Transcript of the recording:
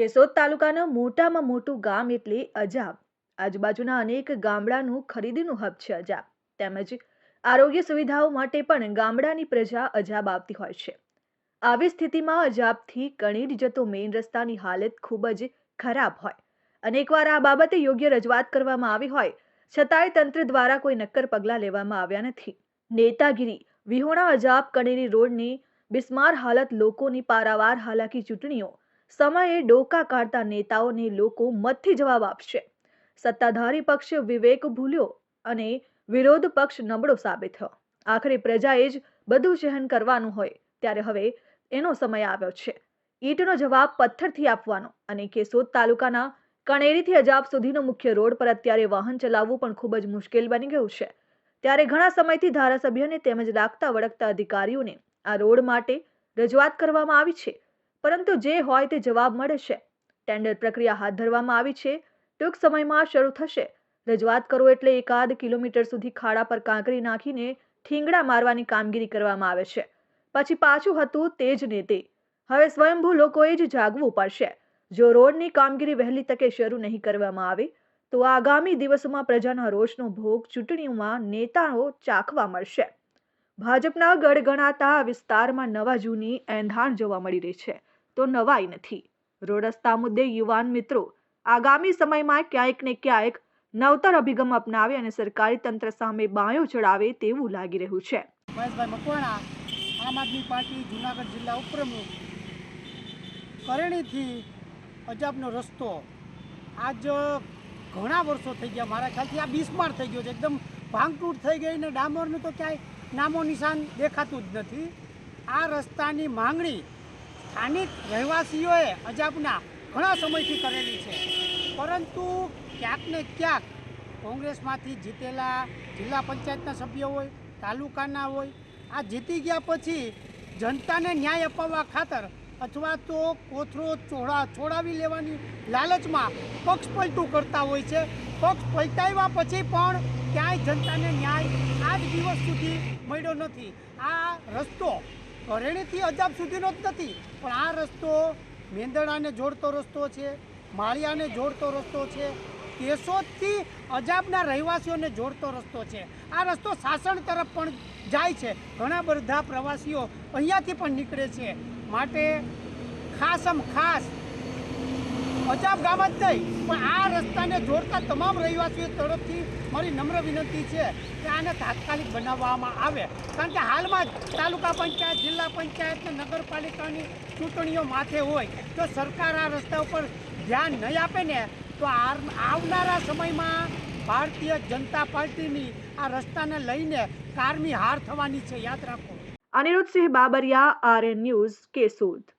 કેશોદ તાલુકાનું મોટામાં મોટું ગામ એટલે અજાબ. આજુબાજુના અનેક ગામડાનું ખરીદીનું હબ છે અજાબ. તેમજ આરોગ્ય સુવિધાઓ માટે પણ ગામડાની પ્રજા અજાબ આવતી હોય છે. આવી સ્થિતિમાં અજાબથી કણેર જતો મેઇન રસ્તાની હાલત ખૂબ જ ખરાબ હોય. અનેકવાર આ બાબતે યોગ્ય રજૂઆત કરવામાં આવી હોય, છતાંય તંત્ર દ્વારા કોઈ નક્કર પગલાં લેવામાં આવ્યા નથી. નેતાગીરી, વિહોણા અજાબ કણેરી રોડની બિસ્માર હાલત લોકોની પારાવાર હાલાકી ચૂંટણીઓ સમયે ડોકા કાઢતા નેતાઓને લોકો મતથી જવાબ આપશે. સત્તાધારી પક્ષ વિવેક ભૂલ્યો અને વિરોધ પક્ષ નબળો સાબિત થયો. આખરે પ્રજાએ જ બધું સહન કરવાનું હોય ત્યારે હવે એનો સમય આવ્યો છે. ઈંટનો જવાબ પથ્થરથી આપવાનો અને કેશોદ તાલુકાના કણેરીથી અજાબ સુધીનો મુખ્ય રોડ પર અત્યારે વાહન ચલાવવું પણ ખૂબ જ મુશ્કેલ બની ગયું છે. ત્યારે ઘણા સમયથી ધારાસભ્યને તેમજ લાગતા વળગતા અધિકારીઓને આ રોડ માટે રજૂઆત કરવામાં આવી છે. પરંતુ જે હોય તે જવાબ મળે છે. ટેન્ડર પ્રક્રિયા હાથ ધરવામાં આવી છે. ટૂંક સમયમાં શરૂ થશે. રજૂઆત કરો એટલે એકાદ કિલોમીટર સુધી ખાડા પર કાંકરી નાખીને ઠીંગડા મારવાની કામગીરી કરવામાં આવે છે. પછી પાછું હતું તે જ ને તે હવે સ્વયંભૂ લોકોએ જ જાગવું પડશે. જો રોડની કામગીરી વહેલી તકે શરૂ નહીં કરવામાં આવે, તો આગામી દિવસોમાં પ્રજાના રોષનો ભોગ ચૂંટણીઓમાં નેતાઓ ચાખવા મળશે. ભાજપના ગણગણાતા વિસ્તારમાં નવા જૂની એંધાણ જોવા મળી રહી છે. તો નવાઈ નથી. રોડ રસ્તા મુદ્દે યુવાન મિત્રો આગામી સમયમાં ક્યાંક ને ક્યાંક નવતર અભિગમ અપનાવે અને સરકારી તંત્ર સામે બાયો ચડાવે તેવું લાગી રહ્યું છે. મહેશભાઈ મકવાણા, આમ આદમી પાર્ટી જુનાગઢ જિલ્લા ઉપપ્રમુખ. કરણીથી અજાબનો રસ્તો. આજ ઘણા વર્ષો થઈ ગયા મારા ખ્યાલથી આ બિસ્માર થઈ ગયો છે. એકદમ ભાંગતૂટ થઈ ગઈ ને ડામરનું તો ક્યાંય નામો નિશાન દેખાતું જ નથી. આ રસ્તાની માંગણી સ્થાનિક રહેવાસીઓએ અજાબના ઘણા સમયથી કરેલી છે. પરંતુ ક્યાંક ને ક્યાંક કોંગ્રેસમાંથી જીતેલા જિલ્લા પંચાયતના સભ્યો હોય, તાલુકાના હોય, આ જીતી ગયા પછી જનતાને ન્યાય અપાવવા ખાતર અથવા તો કોથરો ચોડા છોડાવી લેવાની લાલચમાં પક્ષ પલટું કરતા હોય છે. પક્ષ પલટાવ્યા પછી પણ ક્યાંય જનતાને ન્યાય આજ દિવસ સુધી મળ્યો નથી. આ રસ્તો કરેણીથી અજાબ સુધીનો જ નથી પણ આ રસ્તો મેંદડાને જોડતો રસ્તો છે, માળિયાને જોડતો રસ્તો છે, કેશોદથી અજાબના રહેવાસીઓને જોડતો રસ્તો છે. આ રસ્તો સાસણ તરફ પણ જાય છે. ઘણા બધા પ્રવાસીઓ અહીંયાથી પણ નીકળે છે. માટે ખાસમ ખાસ અજાબ ગામ જ નહીં. પણ આ રસ્તાને જોડતા તમામ રહીવાસીઓ તરફથી મારી નમ્ર વિનંતી છે કે આને તાત્કાલિક બનાવવામાં આવે. કારણ કે હાલમાં જ તાલુકા પંચાયત, જિલ્લા પંચાયત અને નગરપાલિકાની ચૂંટણીઓ માથે હોય. તો સરકાર આ રસ્તા ઉપર ધ્યાન નહીં આપે ને, તો આવનારા સમયમાં ભારતીય જનતા પાર્ટીની આ રસ્તાને લઈને કારમી હાર થવાની છે. યાદ રાખો. Aniruddhsinh Babariya, RN news Keshod